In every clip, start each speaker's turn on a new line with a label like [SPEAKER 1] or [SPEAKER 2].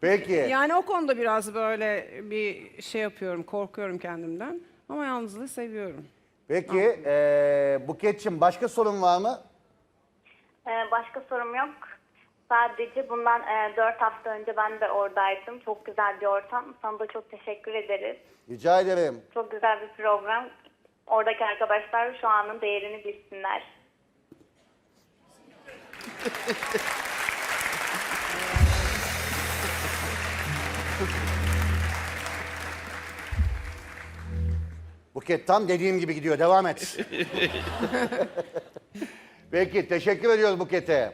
[SPEAKER 1] Peki.
[SPEAKER 2] Yani o konuda biraz böyle bir şey yapıyorum, korkuyorum kendimden. Ama yalnızlığı seviyorum.
[SPEAKER 1] Peki eee Buket'cim başka sorun var mı?
[SPEAKER 3] Ee, başka sorum yok. Sadece bundan e, 4 hafta önce ben de oradaydım. Çok güzel bir ortam. Sana da çok teşekkür ederiz.
[SPEAKER 1] Rica ederim.
[SPEAKER 3] Çok güzel bir program. Oradaki arkadaşlar şu anın değerini bilsinler.
[SPEAKER 1] Buket tam dediğim gibi gidiyor. Devam et. Peki teşekkür ediyoruz Buket'e.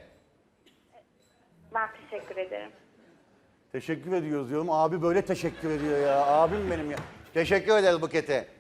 [SPEAKER 3] Ben teşekkür ederim.
[SPEAKER 1] Teşekkür ediyoruz diyorum. Abi böyle teşekkür ediyor ya. Abim benim ya. Teşekkür ederiz Buket'e.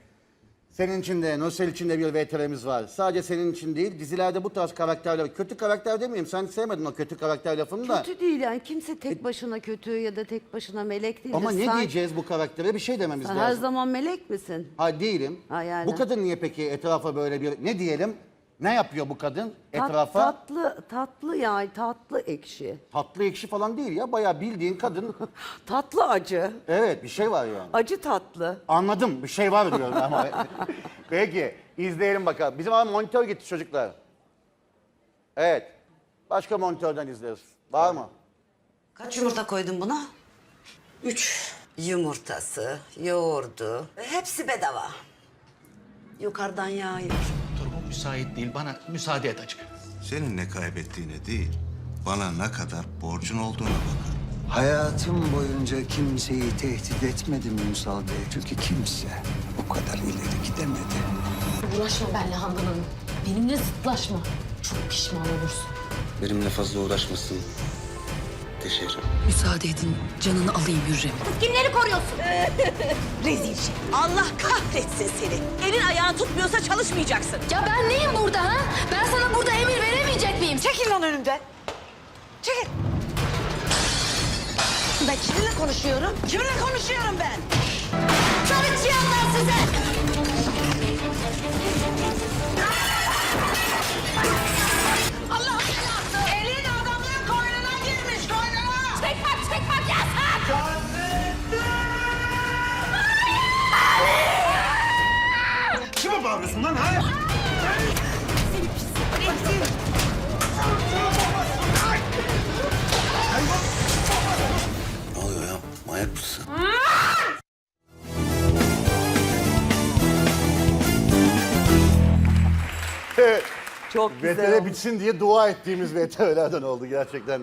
[SPEAKER 1] Senin için de, Nosel için de bir VTR'miz var. Sadece senin için değil, dizilerde bu tarz karakterler, kötü karakter demeyeyim, sen sevmedin o kötü karakter lafını da.
[SPEAKER 4] Kötü değil yani kimse tek başına kötü ya da tek başına melek değildir.
[SPEAKER 1] Ama ne
[SPEAKER 4] Sen-
[SPEAKER 1] diyeceğiz bu karaktere? Bir şey dememiz
[SPEAKER 4] Sen
[SPEAKER 1] lazım.
[SPEAKER 4] her zaman melek misin?
[SPEAKER 1] Ha değilim.
[SPEAKER 4] Ha, yani.
[SPEAKER 1] Bu kadın niye peki etrafa böyle bir, ne diyelim? Ne yapıyor bu kadın
[SPEAKER 4] Tat-
[SPEAKER 1] etrafa?
[SPEAKER 4] tatlı, tatlı yani tatlı ekşi.
[SPEAKER 1] Tatlı ekşi falan değil ya. Bayağı bildiğin kadın.
[SPEAKER 4] Tatlı acı.
[SPEAKER 1] evet bir şey var yani.
[SPEAKER 4] Acı tatlı.
[SPEAKER 1] Anladım bir şey var diyorum ama. Peki izleyelim bakalım. Bizim ama monitör gitti çocuklar. Evet. Başka monitörden izleriz. Var mı?
[SPEAKER 5] Kaç yumurta koydun buna? Üç. Yumurtası, yoğurdu, hepsi bedava. Yukarıdan yağıyor.
[SPEAKER 6] Müsait değil. Bana müsaade et açık.
[SPEAKER 7] Senin ne kaybettiğine değil, bana ne kadar borcun olduğuna bakar.
[SPEAKER 8] Hayatım boyunca kimseyi tehdit etmedim Ünsal Bey. Çünkü kimse o kadar ileri gidemedi.
[SPEAKER 9] Uğraşma benimle Handan Hanım. Benimle zıtlaşma. Çok pişman olursun.
[SPEAKER 10] Benimle fazla uğraşmasın. Deşerim.
[SPEAKER 9] Müsaade edin canını alayım Hürrem.
[SPEAKER 5] Kimleri koruyorsun? Rezil şey. Allah kahretsin seni. Elin ayağın tutmuyorsa çalışmayacaksın.
[SPEAKER 9] Ya ben neyim burada ha? Ben sana burada emir veremeyecek miyim?
[SPEAKER 5] Çekil lan önümden. Çekil. Ben kiminle konuşuyorum? Kiminle konuşuyorum ben? Çalışıyorlar size.
[SPEAKER 7] Kime bağırıyorsun lan ha?
[SPEAKER 10] Ne oluyor ya? Manyak mısın?
[SPEAKER 4] Çok güzel
[SPEAKER 1] VTR
[SPEAKER 4] olmuş.
[SPEAKER 1] bitsin diye dua ettiğimiz VTR'lerden oldu gerçekten.